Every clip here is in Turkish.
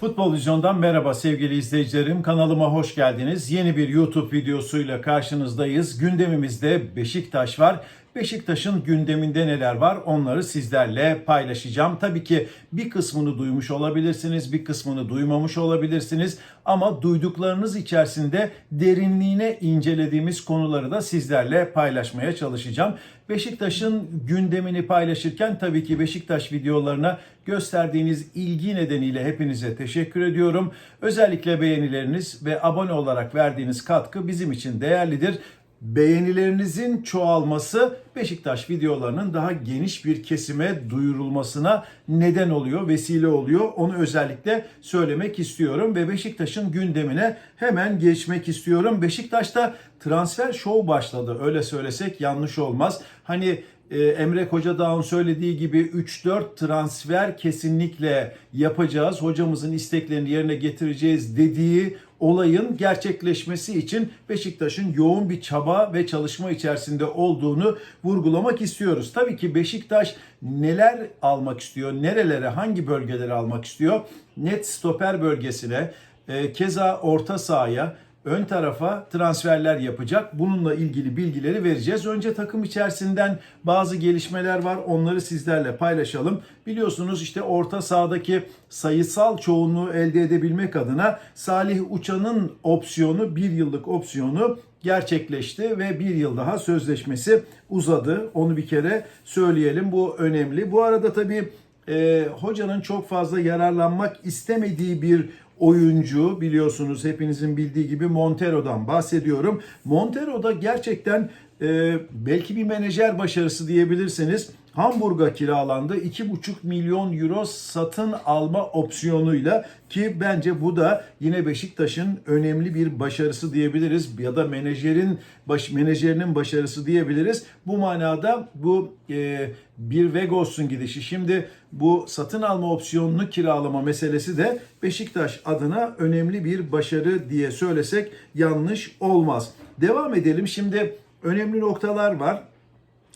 Futbol Vizyon'dan merhaba sevgili izleyicilerim. Kanalıma hoş geldiniz. Yeni bir YouTube videosuyla karşınızdayız. Gündemimizde Beşiktaş var. Beşiktaş'ın gündeminde neler var onları sizlerle paylaşacağım. Tabii ki bir kısmını duymuş olabilirsiniz, bir kısmını duymamış olabilirsiniz. Ama duyduklarınız içerisinde derinliğine incelediğimiz konuları da sizlerle paylaşmaya çalışacağım. Beşiktaş'ın gündemini paylaşırken tabii ki Beşiktaş videolarına gösterdiğiniz ilgi nedeniyle hepinize teşekkür ediyorum. Özellikle beğenileriniz ve abone olarak verdiğiniz katkı bizim için değerlidir beğenilerinizin çoğalması Beşiktaş videolarının daha geniş bir kesime duyurulmasına neden oluyor, vesile oluyor. Onu özellikle söylemek istiyorum ve Beşiktaş'ın gündemine hemen geçmek istiyorum. Beşiktaş'ta transfer show başladı. Öyle söylesek yanlış olmaz. Hani e, Emre Kocadağ'ın söylediği gibi 3-4 transfer kesinlikle yapacağız. Hocamızın isteklerini yerine getireceğiz dediği olayın gerçekleşmesi için Beşiktaş'ın yoğun bir çaba ve çalışma içerisinde olduğunu vurgulamak istiyoruz. Tabii ki Beşiktaş neler almak istiyor, nerelere, hangi bölgelere almak istiyor? Net stoper bölgesine, e, keza orta sahaya, ön tarafa transferler yapacak. Bununla ilgili bilgileri vereceğiz. Önce takım içerisinden bazı gelişmeler var. Onları sizlerle paylaşalım. Biliyorsunuz işte orta sahadaki sayısal çoğunluğu elde edebilmek adına Salih Uçan'ın opsiyonu, bir yıllık opsiyonu gerçekleşti ve bir yıl daha sözleşmesi uzadı. Onu bir kere söyleyelim. Bu önemli. Bu arada tabii e, hocanın çok fazla yararlanmak istemediği bir oyuncu biliyorsunuz hepinizin bildiği gibi Montero'dan bahsediyorum. Montero da gerçekten e, belki bir menajer başarısı diyebilirsiniz. Hamburg'a kiralandı. 2,5 milyon euro satın alma opsiyonuyla ki bence bu da yine Beşiktaş'ın önemli bir başarısı diyebiliriz ya da menajerin baş, menajerinin başarısı diyebiliriz. Bu manada bu e, bir Vegos'un gidişi. Şimdi bu satın alma opsiyonunu kiralama meselesi de Beşiktaş adına önemli bir başarı diye söylesek yanlış olmaz. Devam edelim. Şimdi önemli noktalar var.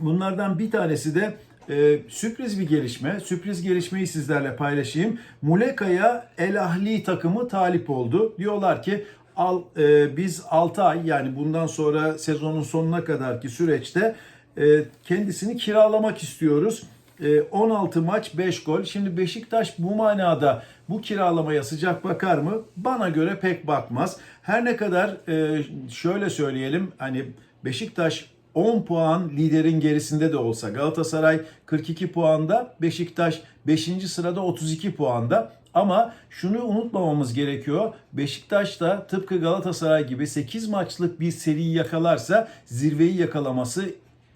Bunlardan bir tanesi de e, sürpriz bir gelişme. Sürpriz gelişmeyi sizlerle paylaşayım. Muleka'ya El Ahli takımı talip oldu. Diyorlar ki al, e, biz 6 ay yani bundan sonra sezonun sonuna kadarki süreçte e, kendisini kiralamak istiyoruz. E, 16 maç 5 gol. Şimdi Beşiktaş bu manada bu kiralamaya sıcak bakar mı? Bana göre pek bakmaz. Her ne kadar e, şöyle söyleyelim hani Beşiktaş 10 puan liderin gerisinde de olsa Galatasaray 42 puanda, Beşiktaş 5. sırada 32 puanda. Ama şunu unutmamamız gerekiyor. Beşiktaş da tıpkı Galatasaray gibi 8 maçlık bir seriyi yakalarsa zirveyi yakalaması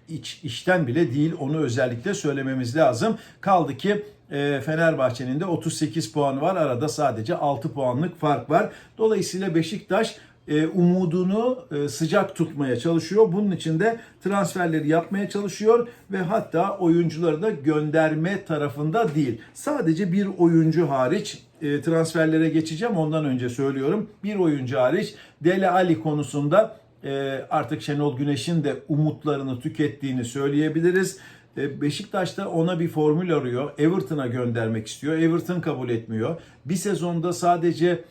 iç, işten bile değil. Onu özellikle söylememiz lazım. Kaldı ki e, Fenerbahçe'nin de 38 puanı var. Arada sadece 6 puanlık fark var. Dolayısıyla Beşiktaş e, umudunu e, sıcak tutmaya çalışıyor. Bunun için de transferleri yapmaya çalışıyor ve hatta oyuncuları da gönderme tarafında değil. Sadece bir oyuncu hariç e, transferlere geçeceğim. Ondan önce söylüyorum. Bir oyuncu hariç Dele Ali konusunda artık Şenol Güneş'in de umutlarını tükettiğini söyleyebiliriz. Beşiktaş da ona bir formül arıyor. Everton'a göndermek istiyor. Everton kabul etmiyor. Bir sezonda sadece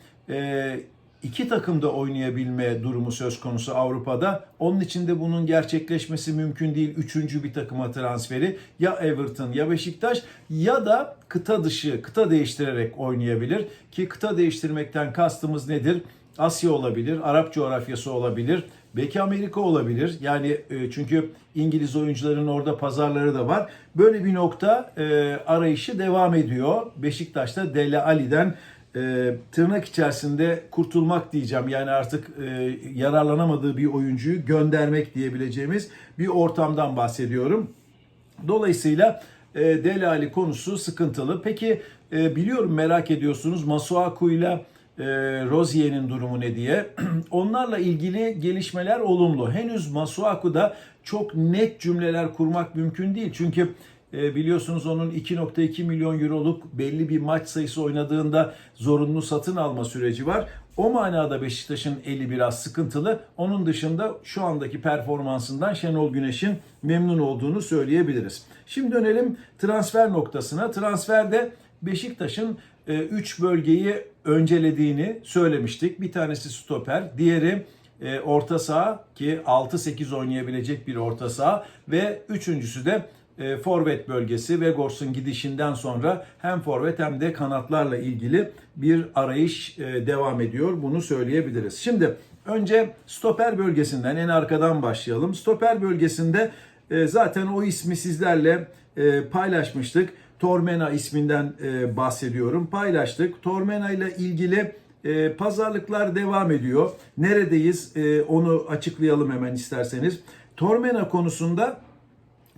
iki takımda oynayabilme durumu söz konusu Avrupa'da. Onun için de bunun gerçekleşmesi mümkün değil. Üçüncü bir takıma transferi ya Everton ya Beşiktaş ya da kıta dışı, kıta değiştirerek oynayabilir. Ki kıta değiştirmekten kastımız nedir? Asya olabilir, Arap coğrafyası olabilir, belki Amerika olabilir. Yani e, çünkü İngiliz oyuncuların orada pazarları da var. Böyle bir nokta e, arayışı devam ediyor. Beşiktaş'ta Dele Ali'den e, tırnak içerisinde kurtulmak diyeceğim. Yani artık e, yararlanamadığı bir oyuncuyu göndermek diyebileceğimiz bir ortamdan bahsediyorum. Dolayısıyla e, Delali konusu sıkıntılı. Peki e, biliyorum merak ediyorsunuz Masuaku ile e, Rozier'in durumu ne diye. Onlarla ilgili gelişmeler olumlu. Henüz Masuaku'da çok net cümleler kurmak mümkün değil. Çünkü e, biliyorsunuz onun 2.2 milyon euroluk belli bir maç sayısı oynadığında zorunlu satın alma süreci var. O manada Beşiktaş'ın eli biraz sıkıntılı. Onun dışında şu andaki performansından Şenol Güneş'in memnun olduğunu söyleyebiliriz. Şimdi dönelim transfer noktasına. Transferde Beşiktaş'ın 3 bölgeyi öncelediğini söylemiştik. Bir tanesi stoper, diğeri e, orta saha ki 6-8 oynayabilecek bir orta saha ve üçüncüsü de e, forvet bölgesi. Vegors'un gidişinden sonra hem forvet hem de kanatlarla ilgili bir arayış e, devam ediyor. Bunu söyleyebiliriz. Şimdi önce stoper bölgesinden en arkadan başlayalım. Stoper bölgesinde e, zaten o ismi sizlerle e, paylaşmıştık. Tormena isminden e, bahsediyorum. Paylaştık. Tormena ile ilgili e, pazarlıklar devam ediyor. Neredeyiz e, onu açıklayalım hemen isterseniz. Tormena konusunda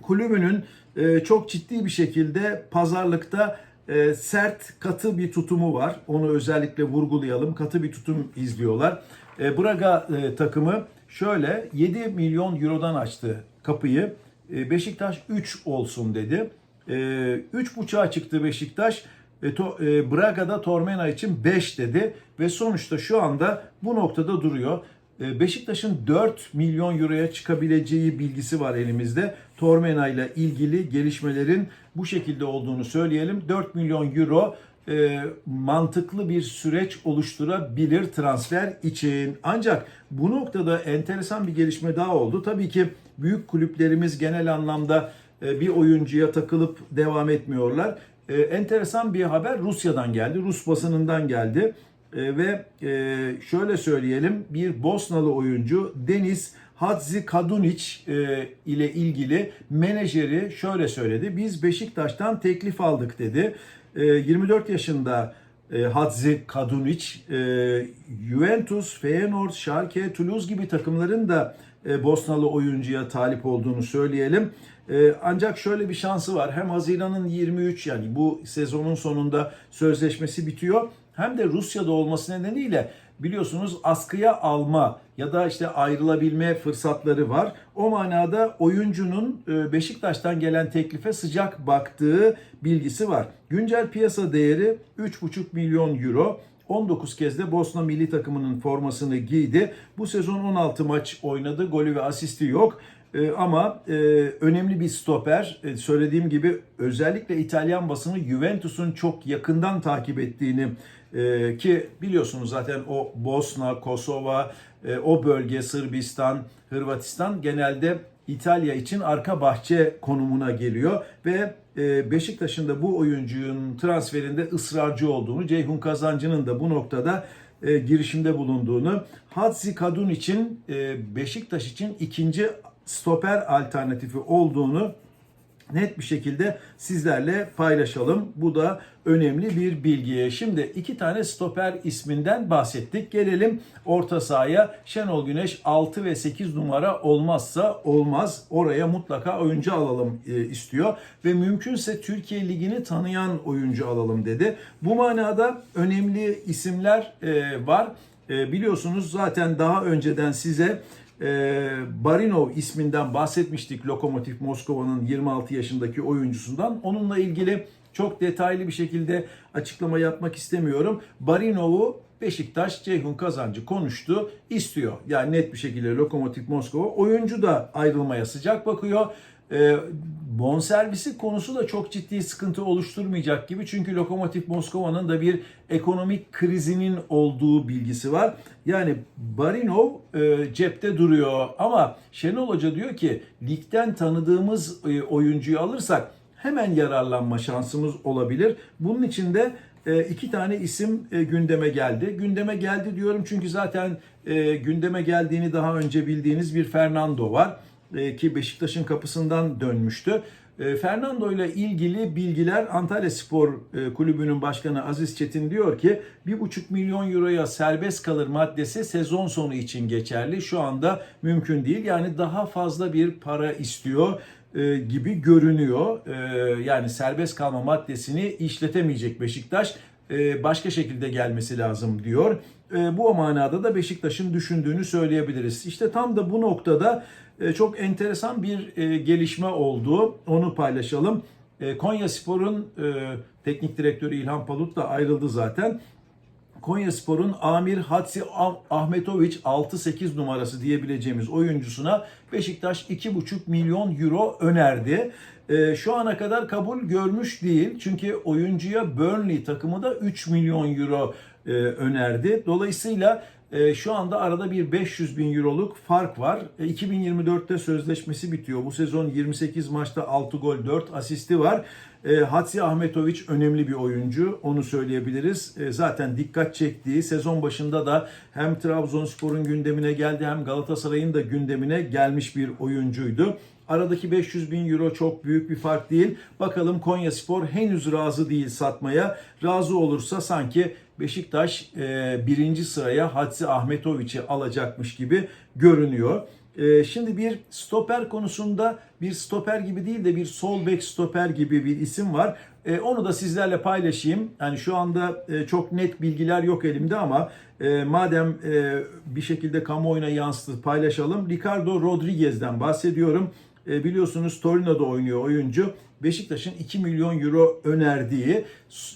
kulübünün e, çok ciddi bir şekilde pazarlıkta e, sert, katı bir tutumu var. Onu özellikle vurgulayalım. Katı bir tutum izliyorlar. E, Braga e, takımı şöyle 7 milyon eurodan açtı kapıyı. E, Beşiktaş 3 olsun dedi. E, 3.5'a çıktı Beşiktaş. E, to, e, Braga'da Tormena için 5 dedi ve sonuçta şu anda bu noktada duruyor. E, Beşiktaş'ın 4 milyon euroya çıkabileceği bilgisi var elimizde. Tormena ile ilgili gelişmelerin bu şekilde olduğunu söyleyelim. 4 milyon euro e, mantıklı bir süreç oluşturabilir transfer için. Ancak bu noktada enteresan bir gelişme daha oldu. Tabii ki büyük kulüplerimiz genel anlamda e, bir oyuncuya takılıp devam etmiyorlar. E, enteresan bir haber Rusya'dan geldi. Rus basınından geldi. E, ve e, şöyle söyleyelim bir Bosnalı oyuncu Deniz Hadzi Kadunic e, ile ilgili menajeri şöyle söyledi. Biz Beşiktaş'tan teklif aldık dedi. E, 24 yaşında e, Hadzi Kadunic e, Juventus, Feyenoord, Schalke, Toulouse gibi takımların da e, Bosnalı oyuncuya talip olduğunu söyleyelim. E, ancak şöyle bir şansı var. Hem Haziran'ın 23 yani bu sezonun sonunda sözleşmesi bitiyor. Hem de Rusya'da olması nedeniyle biliyorsunuz askıya alma ya da işte ayrılabilme fırsatları var. O manada oyuncunun e, Beşiktaş'tan gelen teklife sıcak baktığı bilgisi var. Güncel piyasa değeri 3,5 milyon euro. 19 kez de Bosna milli takımının formasını giydi. Bu sezon 16 maç oynadı. Golü ve asisti yok. Ee, ama e, önemli bir stoper. E, söylediğim gibi özellikle İtalyan basını Juventus'un çok yakından takip ettiğini e, ki biliyorsunuz zaten o Bosna, Kosova, e, o bölge Sırbistan, Hırvatistan genelde İtalya için arka bahçe konumuna geliyor ve e, Beşiktaş'ın da bu oyuncunun transferinde ısrarcı olduğunu, Ceyhun Kazancı'nın da bu noktada e, girişimde bulunduğunu, Hadzi Kadun için e, Beşiktaş için ikinci stoper alternatifi olduğunu net bir şekilde sizlerle paylaşalım. Bu da önemli bir bilgi. Şimdi iki tane stoper isminden bahsettik. Gelelim orta sahaya. Şenol Güneş 6 ve 8 numara olmazsa olmaz. Oraya mutlaka oyuncu alalım e, istiyor. Ve mümkünse Türkiye Ligi'ni tanıyan oyuncu alalım dedi. Bu manada önemli isimler e, var. E, biliyorsunuz zaten daha önceden size e, Barinov isminden bahsetmiştik Lokomotiv Moskova'nın 26 yaşındaki oyuncusundan. Onunla ilgili çok detaylı bir şekilde açıklama yapmak istemiyorum. Barinov'u Beşiktaş Ceyhun Kazancı konuştu, istiyor. Yani net bir şekilde Lokomotiv Moskova. Oyuncu da ayrılmaya sıcak bakıyor. E, bonservisi konusu da çok ciddi sıkıntı oluşturmayacak gibi. Çünkü Lokomotiv Moskova'nın da bir ekonomik krizinin olduğu bilgisi var. Yani Barinov e, cepte duruyor ama Şenol Hoca diyor ki ligden tanıdığımız e, oyuncuyu alırsak hemen yararlanma şansımız olabilir. Bunun için de e, iki tane isim e, gündeme geldi. Gündeme geldi diyorum çünkü zaten e, gündeme geldiğini daha önce bildiğiniz bir Fernando var ki Beşiktaş'ın kapısından dönmüştü. Fernando ile ilgili bilgiler Antalya Spor Kulübü'nün başkanı Aziz Çetin diyor ki 1,5 milyon euroya serbest kalır maddesi sezon sonu için geçerli. Şu anda mümkün değil. Yani daha fazla bir para istiyor gibi görünüyor. Yani serbest kalma maddesini işletemeyecek Beşiktaş. Başka şekilde gelmesi lazım diyor. Bu manada da Beşiktaş'ın düşündüğünü söyleyebiliriz. İşte tam da bu noktada e, çok enteresan bir e, gelişme oldu. Onu paylaşalım. E, Konya Spor'un teknik direktörü İlhan Palut da ayrıldı zaten. Konyaspor'un Amir Hatsi Ah- Ahmetoviç 6-8 numarası diyebileceğimiz oyuncusuna Beşiktaş 2,5 milyon euro önerdi. Ee, şu ana kadar kabul görmüş değil. Çünkü oyuncuya Burnley takımı da 3 milyon euro e, önerdi. Dolayısıyla e, şu anda arada bir 500 bin euroluk fark var. E, 2024'te sözleşmesi bitiyor. Bu sezon 28 maçta 6 gol 4 asisti var. E, Hatsi Ahmetoviç önemli bir oyuncu. Onu söyleyebiliriz. E, zaten dikkat çektiği sezon başında da hem Trabzonspor'un gündemine geldi hem Galatasaray'ın da gündemine gelmiş bir oyuncuydu. Aradaki 500 bin euro çok büyük bir fark değil. Bakalım Konya Spor henüz razı değil satmaya. Razı olursa sanki Beşiktaş e, birinci sıraya Hatsi Ahmetoviç'i alacakmış gibi görünüyor. E, şimdi bir stoper konusunda bir stoper gibi değil de bir sol bek stoper gibi bir isim var. E, onu da sizlerle paylaşayım. Yani şu anda e, çok net bilgiler yok elimde ama e, madem e, bir şekilde kamuoyuna yansıtı paylaşalım. Ricardo Rodriguez'den bahsediyorum. E, biliyorsunuz Torino'da oynuyor oyuncu. Beşiktaş'ın 2 milyon euro önerdiği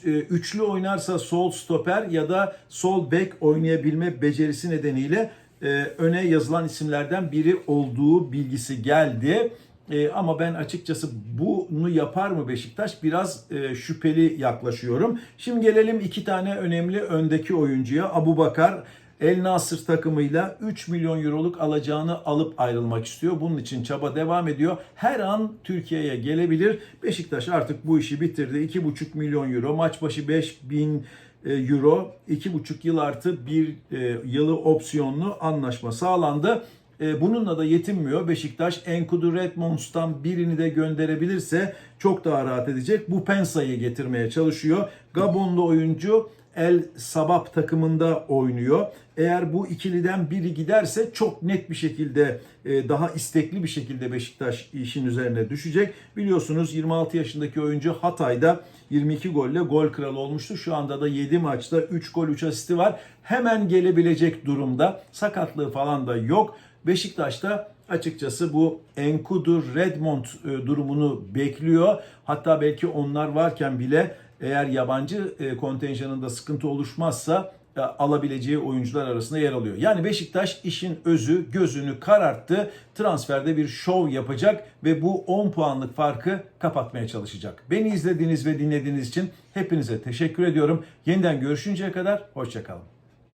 e, üçlü oynarsa sol stoper ya da sol bek oynayabilme becerisi nedeniyle e, öne yazılan isimlerden biri olduğu bilgisi geldi. E, ama ben açıkçası bunu yapar mı Beşiktaş biraz şüpheli yaklaşıyorum. Şimdi gelelim iki tane önemli öndeki oyuncuya. Abu Bakar El Nasır takımıyla 3 milyon euroluk alacağını alıp ayrılmak istiyor. Bunun için çaba devam ediyor. Her an Türkiye'ye gelebilir. Beşiktaş artık bu işi bitirdi. 2,5 milyon euro, maç başı 5 bin e, euro, 2,5 yıl artı bir e, yılı opsiyonlu anlaşma sağlandı. E, Bununla da yetinmiyor. Beşiktaş Enkudu Redmonds'tan birini de gönderebilirse çok daha rahat edecek. Bu Pensa'yı getirmeye çalışıyor. Gabonlu oyuncu El Sabab takımında oynuyor. Eğer bu ikiliden biri giderse çok net bir şekilde e, daha istekli bir şekilde Beşiktaş işin üzerine düşecek. Biliyorsunuz 26 yaşındaki oyuncu Hatay'da 22 golle gol kralı olmuştu. Şu anda da 7 maçta 3 gol 3 asisti var. Hemen gelebilecek durumda. Sakatlığı falan da yok. Beşiktaş'ta açıkçası bu Enkudu Redmond e, durumunu bekliyor. Hatta belki onlar varken bile eğer yabancı e, kontenjanında sıkıntı oluşmazsa e, alabileceği oyuncular arasında yer alıyor. Yani Beşiktaş işin özü gözünü kararttı. Transferde bir şov yapacak ve bu 10 puanlık farkı kapatmaya çalışacak. Beni izlediğiniz ve dinlediğiniz için hepinize teşekkür ediyorum. Yeniden görüşünceye kadar hoşçakalın.